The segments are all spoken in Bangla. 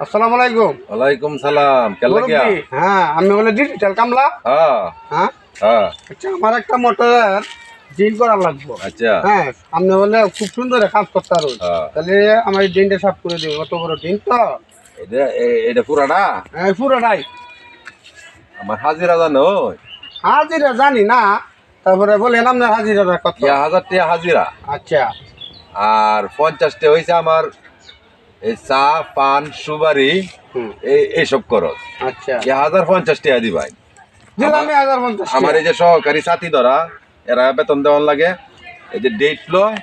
আসসালামু আলাইকুম। ওয়ালাইকুম সালাম কেলা কিয়া হ্যাঁ আমি বলে ডিজিটাল কামলা? হ্যাঁ। হ্যাঁ? হ্যাঁ। আচ্ছা আমার একটা মোটরের ডিল করা লাগবে। আচ্ছা। হ্যাঁ আপনি বলে খুব সুন্দর কাজ করতে পারো হ্যাঁ। তাহলে আমার এই দিনটা সাফ করে দিন অত বড় দিন তো। এটা এটা পুরানা? হ্যাঁ পুরোটাই আমার হাজিরা জানো? হাজিরা জানি না তারপরে বলেন আপনার হাজিরাটা কত হাজার টাকা হাজিরা। আচ্ছা। আর পঞ্চাশটা হয়েছে আমার এই চা পান সুবারি এই এইসব খরচ আচ্ছা। হাজার পঞ্চাশ টাকা হাজার পঞ্চাশ আমার এই যে সহকারী সাথী ধরা এরা বেতন দেওয়ান লাগে। এই যে ডেট লয়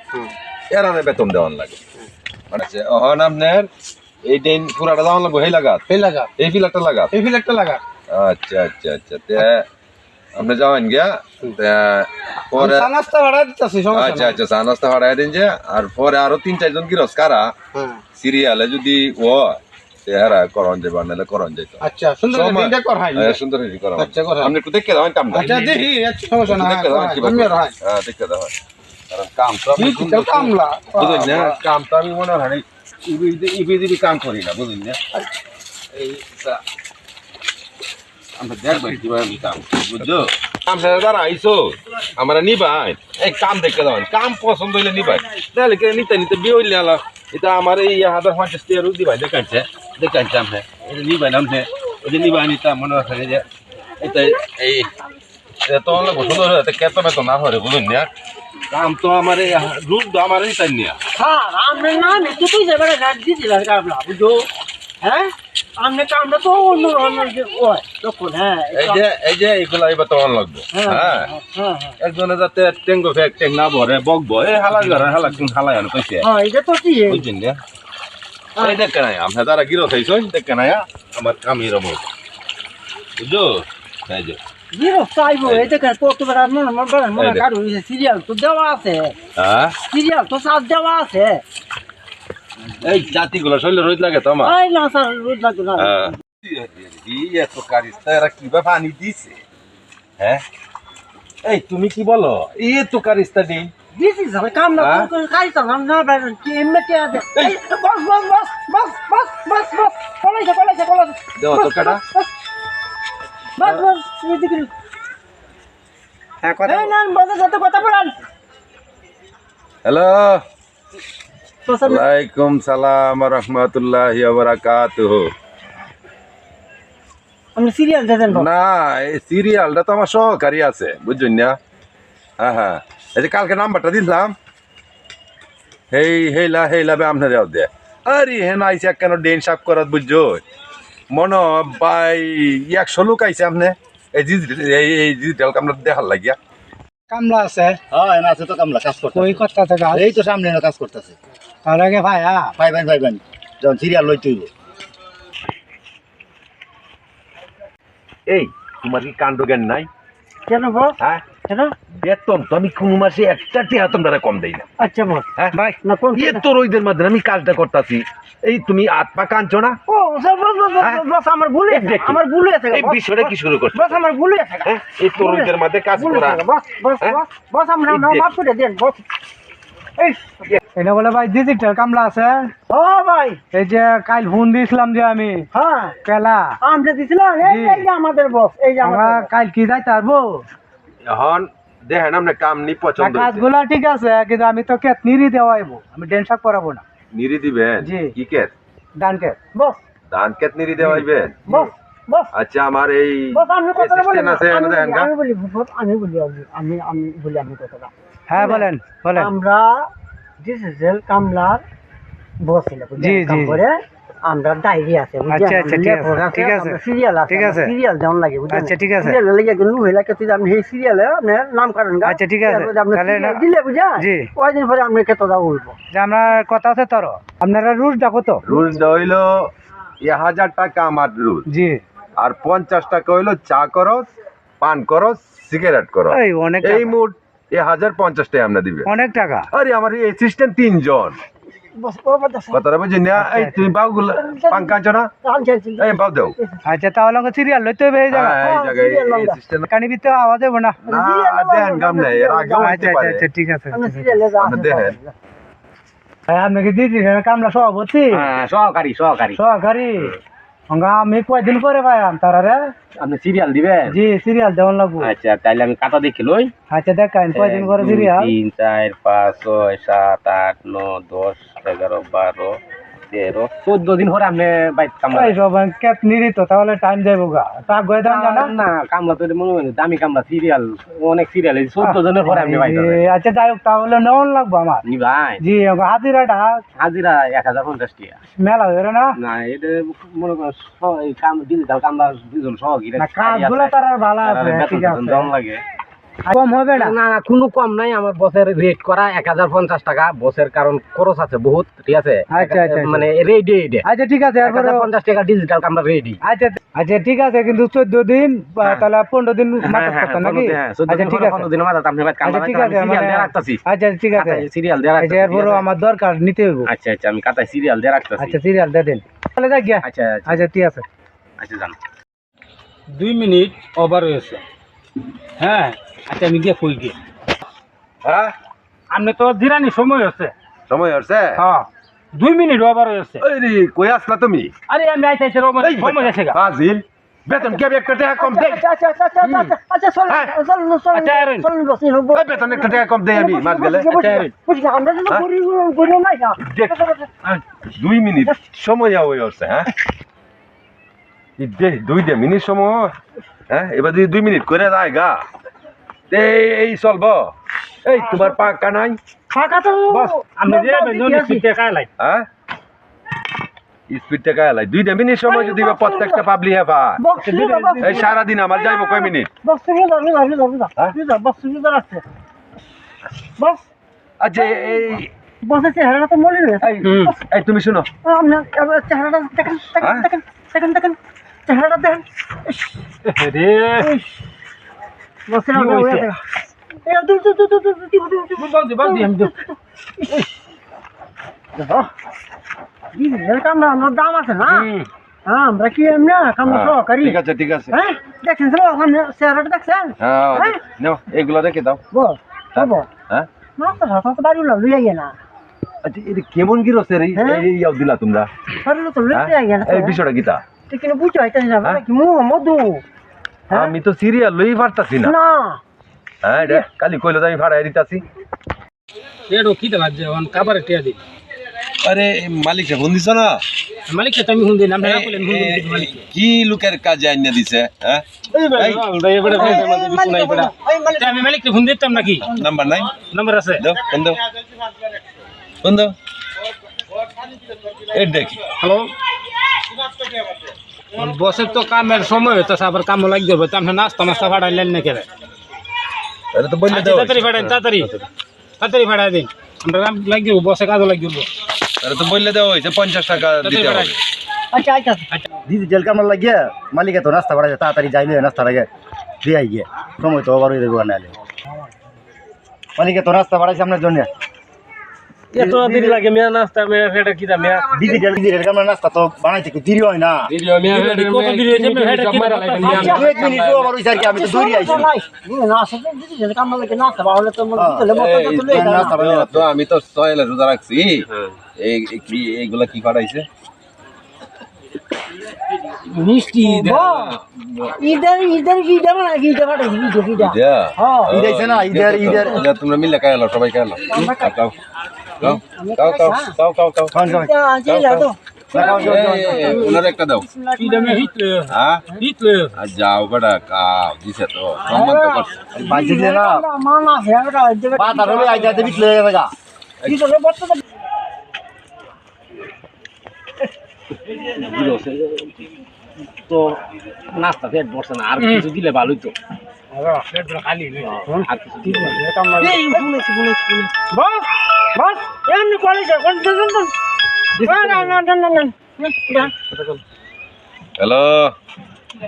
এরা বেতন দেওয়ান লাগে। মানে অহন আপনার এই দিন পুরাটা দেওয়ান লাগবে এই লাগাত? এই লাগা এই ফিলারটা লাগাত? এই ফিলেটটা লাগা আচ্ছা আচ্ছা আচ্ছা। আপনি যাবেন গিয়া পরে আচ্ছা। আচ্ছা চা নাস্তা ভাড়াই দিন যে আর পরে আরও তিন চারজন গিরস কারা হ্যাঁ সিরিয়ালে যদি ও তে হারা করন যাবে নাহলে করন যাইতো আচ্ছা সুন্দর করে সময়- দিনটা করাই হ্যাঁ, সুন্দর হয়েছে করা আচ্ছা, করা। আপনি একটু দেখে কামটা আচ্ছা দেখি আচ্ছা, সমস্যা না দেখে দেবেন কি আমি আর হয় হ্যাঁ দেখে দেবেন কারণ কাম তো আমি কামলা। বুঝুন না কাম তো আমি মনে হয় ইবি ইবি কাম করি না বুঝুন না? এই আমরা দেখবেন কীভাবে করি, বুঝছ? শেষে দ্বারা আইসো আমরা নিবাই। এই কাম দেখে দেবেন কাম পছন্দ হইলে নিবাই। তাহলে কে নিতে নিতে বিয়ে হইলে আলা। এটা আমার এই হাজার পঞ্চাশ টিয়ারও দিবাই দেখাচ্ছে দেখাচ্ছে আমি এটা নিবাই না আমি এই যে নিবাই নিতাম মনে হয় যে এটা এই এটা তো অনেক পছন্দ হয়ে যাতে কেত বেতন না হরে বুঝুন না? কাম তো আমার এই রূপ তো আমার এই তাই নিয়া হ্যাঁ তুই যাবে বুঝো হ্যাঁ? আপনার কামটা তো অন্য ধরনের যে ওই তখন হ্যাঁ এই যে এই যে এইগুলা এবার তো অন লাগবে। হ্যাঁ একজনে যাতে টেঙ্গো ফেক টেং না ভরে বকবো এই হালা ঘরে হালা কোন হালা আনো কইছে? হ্যাঁ এটা তো কি বুঝছেন না? এই দেখে নাই আমরা তারা গিরো থাইছন দেখে নাই আমার কাম এরম হইছে। বুঝছ? তাই যে। জিরো চাইব এই দেখেন প্রত্যেকবার আপনার কারও সিরিয়াল তো দেওয়া আছে। হ্যাঁ? সিরিয়াল তো সাথ দেওয়া আছে। এই জাতিগুলো শরীরে রোদ লাগে তো আমার? এই না স্যার রোজ লাগবে না। হ্যাঁ। এত কারিস্তা এরা কীভাবে পানি দিছে? হ্যাঁ? এই তুমি কি বলো? এই তো কারিস্তা দিই দিছি স্যার কাম না হ্যাঁ? করে খাই তো না বাইরে কি এমনি বস boss boss boss boss boss বস তো কাটা বস বস এদিকে হ্যাঁ কথা এই না বসের সাথে কথা বলেন। হ্যালো? ওয়ালাইকুম সালাম রহমতুল্লাহ বারাকাতুহ। আপনি সিরিয়াল দেন না এই সিরিয়ালটা তো আমার সহকারী আছে বুঝছেন না? হ্যাঁ হ্যাঁ। এই যে কালকে নাম্বারটা দিলাম। হেই হেইলা হেইলা বে আপনার দেওয়া দে। আরে হেন আইসে কেন ডেন সাপ করাত বুঝছ? মন বাই একশো লোক আইসে আপনি এই ডিজিটাল এই ডিজিটাল কামরা দেখার লাগিয়া। কামলা আছে? হ্যাঁ এনা আছে তো কামলা কাজ করতে ওই কথা থেকে এই তো সামনে এনে কাজ করতেছে। তাহলে আগে ভাই হ্যাঁ ভাই ভাই যখন সিরিয়াল লই তুই এই তোমার কি কাণ্ড জ্ঞান নাই? কেন বস হ্যাঁ? কেন? বেতন তো আমি কোন মাসে একটা টিয়া তোমরা কম দেই না। আচ্ছা বস হ্যাঁ? ভাই না কোন ইয়ে তো মাধ্যমে আমি কাজটা করতেছি। এই তুমি কাঁদছো না? ও স্যার বস বস বস? আমার ভুল। আমার ভুল হয়েছে এই বিষয়টা কি শুরু করছ? বস আমার ভুল হ্যাঁ? এই তরুণদের মাঝে কাজ করা। বস বস? বস আমরা মাফ করে দেন বস। এটা বলে ভাই ডিজিটাল কামলা আছে। ও ভাই। এই যে কাল ফোন দিয়েছিলাম যে আমি। হ্যাঁ। পেলা। আমরা দিছিলাম? এই যে আমাদের বস এই যে আমরা কাল কি যাইতে পারব? এখন দেখেন আপনার কাম নি পছন্দ। কাজগুলা ঠিক আছে কিন্তু আমি তো কেত নিরি দেওয়াইবো আমি ডেন্সাপ করাবো না। নিরি দিবেন? জি। কি কেত ডানকে বস। ধান কেত নিরি দেওয়াইবেন? বস বস। আচ্ছা আমার এই বস আমি কথাটা বলি আমি বলি, আমি বলি আমি বলি আমি- আমি বলি আমি কথাটা হ্যাঁ বলেন বলেন। আমরা ডিজিটাল কামলার বস ছিল জি, জি, আমরা ডায়েরি আছে আচ্ছা, আচ্ছা, ঠিক আছে, সিরিয়াল আছে ঠিক আছে। সিরিয়াল যেমন লাগে বুঝলেন আচ্ছা, ঠিক আছে। সিরিয়াল লাগে কিন্তু হইলা কে তুই আপনি এই সিরিয়ালে আপনার আচ্ছা, ঠিক আছে। তাহলে দিলে বুঝা জি। পরে আপনি কত দাও বলব? যে আমরা কথা আছে তোর আপনারা রুট দেখো তো। রুল হইল এ হাজার টাকা আমার রুল জি। আর পঞ্চাশ টাকা হইল চা করস পান করস সিগারেট করস এই অনেক এই টাকা। মুড এ হাজার পঞ্চাশ টাকা আমরা দিবে। অনেক টাকা। আরে আমার এই অ্যাসিস্ট্যান্ট তিনজন। কথাটা বুঝি না? এই তুমি বাউ গুলো পান কাঁচো না? এই বাউ দাও। আচ্ছা তাহলে আমাকে সিরিয়াল লইতে হবে এই জায়গা হ্যাঁ, এই জায়গায় serial number। অ্যাসিস্ট্যান্ট কানি ভিতরে আওয়াজ হবে না। না দেন গাম নাই এর আগেও আচ্ছা আচ্ছা আচ্ছা ঠিক আছে আপনি দেখেন। আপনি দিদি কামলা সভাপতি? হ্যাঁ সহকারী সহকারী। সহকারী? অঙ্গা আমি কয়দিন পরে পাইম তারারে আপনি সিরিয়াল দিবে জি সিরিয়াল দেওয়ান লাগবো। আচ্ছা তাইলে আমি কাটা দেখি লই। আচ্ছা দেখাইন কয়দিন করে সিরিয়াল তিন চার পাঁচ ছয় সাত আট নয় দশ এগারো বারো চোদ্দ দিন পরে আপনি বাইক কামলা এইসব কেত নিরিত তাহলে টাইম যাইব গা। তাক গয়ে দাম জানা? না কামলা তো মনে হয় দামি কামলা সিরিয়াল অনেক সিরিয়াল এই চোদ্দ জনের পরে আপনি বাইক আচ্ছা যাই হোক তাহলে নেওয়ান লাগবো আমার। নি ভাই। জি হাজিরাটা হাজিরা এক হাজার পঞ্চাশ টাকা। মেলা হয়ে না? না এটা মনে করেন কাম ডিজিটাল কামলা দুজন সহকারী। কাজগুলো তার ভালো আছে ঠিক আছে। লাগে। কম হবে না? না না কোনো কম নাই। আমার বসের রেট করা এক হাজার পঞ্চাশ টাকা। বসের কারণ খরচ আছে বহুত ঠিক আছে? আচ্ছা, আচ্ছা, মানে রেডি আচ্ছা ঠিক আছে এরপরে পঞ্চাশ টাকা ডিজিটাল কামরা রেডি আচ্ছা আচ্ছা ঠিক আছে কিন্তু চোদ্দ দিন হ্যাঁ। তাহলে পনেরো দিন নাকি? আচ্ছা ঠিক আছে। আপনি আচ্ছা ঠিক আছে সিরিয়াল মানে- দিয়ে রাখতেছি। আচ্ছা ঠিক আছে। সিরিয়াল দিয়ে আচ্ছা রাখতেছি আমার দরকার নিতে হইব। আচ্ছা আচ্ছা আমি কাতায় সিরিয়াল দিয়ে রাখতেছি। আচ্ছা সিরিয়াল দিয়ে দিন। তাহলে আচ্ছা আচ্ছা। আচ্ছা ঠিক আছে। আচ্ছা জান। দুই মিনিট ওভার হয়েছে। হ্যাঁ আচ্ছা আমি গিয়ে কই গিয়ে? হ্যাঁ? আপনি তো জিরানি সময় হচ্ছে সময় হচ্ছে হ্যাঁ দুই মিনিট ওভার হয়েছে। ওই রে কই আসলা তুমি? আরে আমি আইতে আইতে এই সময় হয়েছে গা। ফাজিল বেতন কে একটা টাকা কম দেই? হ্যাঁ। এই বেতন একটা টাকা কম দেই আমি মাস গেলে। দুই মিনিট সময় হয়ে হচ্ছে হ্যাঁ? দে- দুই দে মিনিট সময়। হ্যাঁ? এবার যদি দুই মিনিট করে যায় গা। এই চলব। এই তোমার পাক্কা নাই? আমি যে কালাই হ্যাঁ? স্পিড টাকা এলাই দুইটা মিনিট সময় যদি প্রত্যেকটা পাবলি হেফা এই সারাদিন আমার যাইব কয় মিনিট আচ্ছা এই বসে চেহারাটা তো রয়েছে এই তুমি শুনো। চেহারাটা দেখেন দেখেন হ্যাঁ? দেখেন দেখেন দেখেন। চেহারাটা দেখেন। রে। কি? কামরা আমার দাম আছে না? হ্যাঁ আমরা কি এমনি কামরা সহকারী? ঠিক আছে ঠিক আছে। হ্যাঁ দেখেন তো ওখানে চেহারাটা দেখছেন? হ্যাঁ হ্যাঁ? নাও এগুলো রেখে দাও। বল বল। হ্যাঁ না তো ভাষা তো বাড়ি লই না। আচ্ছা এটা কেমন গিরছে রে হ্যাঁ? এই দিলা তোমরা? বাড়ি তো লই হ্যাঁ? আইয়া না এই বিষয়টা কিতা তুই কিন্তু বুঝতে হইতাছিস না হ্যাঁ? কি মু মধু হ্যাঁ? আমি তো সিরিয়াল লই পারতাছি না না হ্যাঁ রে কালি কইলো তো আমি ভাড়ায় দিতাছি এড়ো কি দেবা যে অন কাবারে টিয়া দি আরে মালিক ফোন দিছ না মালিক কে তুমি হুন দিন আমরা বলেন হুন দিন মালিক কি লোকের কাজে আইনা দিছে হ্যাঁ এই, আমি মালিক কে হুন দিতাম নাকি নাম্বার নাই নম্বর আছে দাও ফোন দাও ফোন দাও এই দেখি হ্যালো বসের তো কামের সময় হতো আবার কাম লাগি যাবে তো আপনি নাস্তা মাস্তা ফাটাইলেন না কেন এটা তো বললে আচ্ছা, দাও তাড়াতাড়ি ফাটাইন তাড়াতাড়ি। তাড়াতাড়ি। ফাটাই দিন। আমরা কাম লাগি যাব বসে কাজও লাগি যাব এটা তো বললে দেওয়া হয়েছে পঞ্চাশ টাকা দিতে হবে। আচ্ছা আচ্ছা আচ্ছা। ডিজিটাল কামলা লাগিয়ে মালিকে তো নাস্তা বাড়াইছে তাড়াতাড়ি যাইলে নাস্তা লাগে দিয়ে গিয়ে সময় তো ওভার হয়ে যাবে মালিকে তো নাস্তা বাড়াইছে আপনার জন্য। এত দেরি লাগে মেয়া নাস্তা মেয়া ফেটা কি দা মেয়া? ডিজিটাল ডিজিটাল কামলা নাস্তা তো বানাইতে একটু দেরি হয় না? কত দেরি হয়েছে মেয়া? ফেটা কি দা দু মিনিট তো ওভার হয়েছে কি আমি তো দৌড়ি আইছি। হ্যাঁ, নাস্তা বানিয়ে তো আমি তো সয়েলে রোজা রাখছি। এই কি এইগুলা কি করাইছে মিষ্টি ইদার ইদার কি কি কি কি না তোমরা মিলে খাইলো সবাই খাইলো একটা দাও। হ্যাঁ? যাও বেটা কাও দিছে তো সম্মান তো করছে। তো নাস্তা পেট বসে না আর কিছু দিলে ভালোই তো। খালি। আর কিছু দিলে এই শুনেছি শুনেছি বস এমনি কলেজে কোন না না না না না না। হ্যালো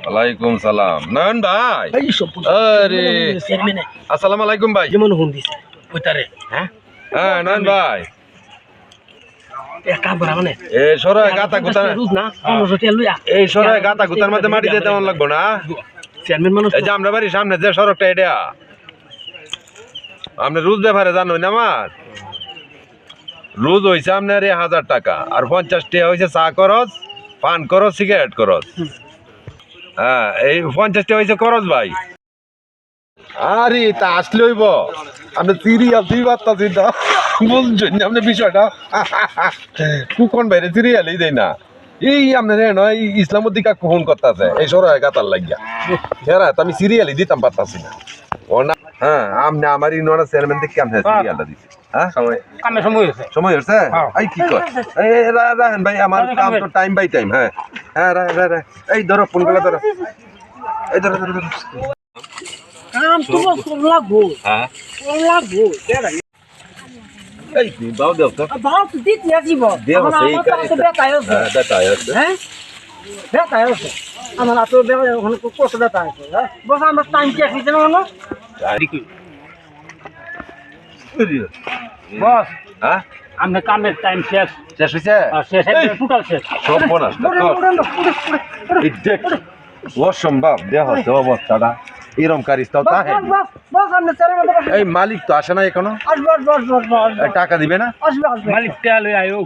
ওয়ালাইকুম সালাম। নয়ন ভাই। আরে আসসালামু আলাইকুম ভাই। যেমন হুন দিছে ওইটারে হ্যাঁ? হ্যাঁ নয়ন ভাই। মানে। গাতা গুতার এই গাতা গুতার মধ্যে মাটি তেমন লাগবো না? চেয়ারম্যান মানুষ এই যে আমরা বাড়ির সামনে যে সড়কটা এটা। আপনি রুজ ব্যাপারে জানো না আমার? রোজ হয়েছে আপনার এই হাজার টাকা। আর পঞ্চাশ টাকা হয়েছে চা করস পান করস সিগারেট করস হ্যাঁ এই পঞ্চাশ টাকা হয়েছে করস ভাই। আরে তা আসলে হইব। আপনি সিরিয়াল দুই বার্তা চিন্তা বুঝছেন আপনি বিষয়টা। কুকন বাইরে সিরিয়ালই দেয় না। এই আপনার নয় ইসলামত দিকা ফোন করতেছে। এই সরাই গাতার লাগিয়া। হ্যাঁ আমি সিরিয়ালই দিতাম পারতাছি না। ও না হ্যাঁ আপনি আমার ইনোনা চেয়ারম্যান থেকে আপনি সিরিয়ালটা দিচ্ছি হ্যাঁ? কামে সময় হয়েছে। সময় হচ্ছে হ্যাঁ। এই কি কর? এই রা- রাখেন ভাই আমার কাম তো টাইম বাই টাইম হ্যাঁ। হ্যাঁ। এই ধরো ফোন করে ধরো। এই ধরো ধরো কাম তো লাগবো। হ্যাঁ। লাগবো। এই তুমি বাও দেও তো। বাপ দিতে আসিব দেও সেই আমার তো আছে হ্যাঁ দেখাই আছে। হ্যাঁ? বেতাই আছে। আমার তো বেতাই ওখানে কত বেতাই আছে। হ্যাঁ? বস আমরা টাইম কি আসিছে না বস। হ্যাঁ? আমরা কামের টাইম শেষ। শেষ হয়েছে আর শেষ টোটাল শেষ। সব বোনাস এই অসম্ভব দেহ অবস্থাটা। এরম তাহে মালিক তো আসে না এখনও? টাকা দিবে না? মালিক আয়ো।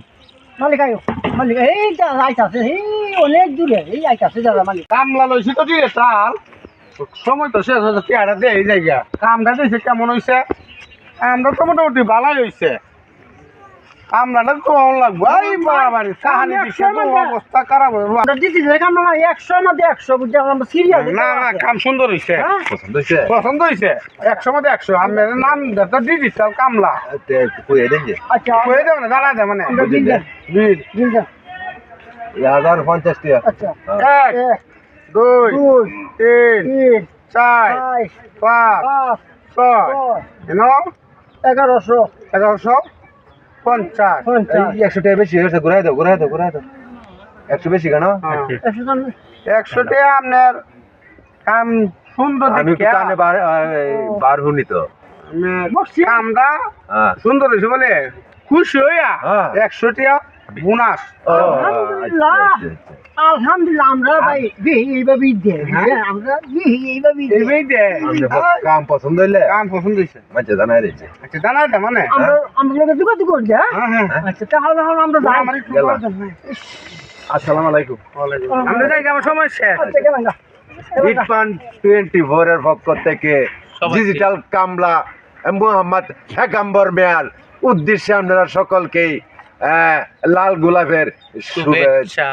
মালিক আয়ো মালিক এই আইতাছে এই অনেক দূরে এই আইতাছে দাদা মালিক। কামলা লইছি তো দিয়ে তাল। সময় তো শেষ হয়েছে পেয়ারা দিয়ে এই জায়গা কামটা দিয়েছে কেমন হয়েছে কামটা তো মোটামুটি ভালোই হয়েছে কামলাটা তো লাগবো। এই বাবারে কাহানি দিচ্ছে তো অবস্থা খারাপ হয়ে। আমরা দিতে যাই আমরা একশো মধ্যে একশো বুঝছি আমরা সিরিয়াল না না কাম সুন্দর হয়েছে পছন্দ হয়েছে পছন্দ হয়েছে একশো মধ্যে একশো আমার নাম তো কামলা কইয়ে দেন যে। আচ্ছা না জানা দেবে মানে। দিন দিন। দেন। টাকা। আচ্ছা। এক। দুই তিন চার পাঁচ ছয় এগারোশো এগারোশো পঞ্চাশ। একশো টাকা বেশি হয়েছে ঘুরাই দাও ঘুরাই দাও ঘুরাই দাও। একশো বেশি কেন? একশো। জন একশো টাকা আপনার কাম সুন্দর দেখে। বার হুনি তো। হ্যাঁ। সুন্দর হয়েছে বলে খুশি হইয়া হ্যাঁ। একশো টাকা বোনাস। আলহামদুলিল্লাহ। আচ্ছা, আচ্ছা, আচ্ছা। আমরা ভাই বিহি এইভাবেই দেয় হ্যাঁ? আমরা বিহি এইভাবেই দেয় এইভাবেই দে কাম পছন্দ হইলে। কাম পছন্দ হয়েছে মাঝে জানাই আচ্ছা জানা দে মানে? আমরা আমরা লোকের দুটো দুটো করি হ্যাঁ? হ্যাঁ হ্যাঁ। আচ্ছা তাহলে এখন আমরা যাই। আমার একটু হ্যাঁ। আসসালামু আলাইকুম। আমরা যাই আমার সময় শেষ। আচ্ছা টোয়েন্টি পক্ষ থেকে ডিজিটাল কামলা মোহাম্মদ হেকাম্বর মেয়ার উদ্দেশ্যে আপনারা সকলকেই লাল গোলাপের শুভেচ্ছা।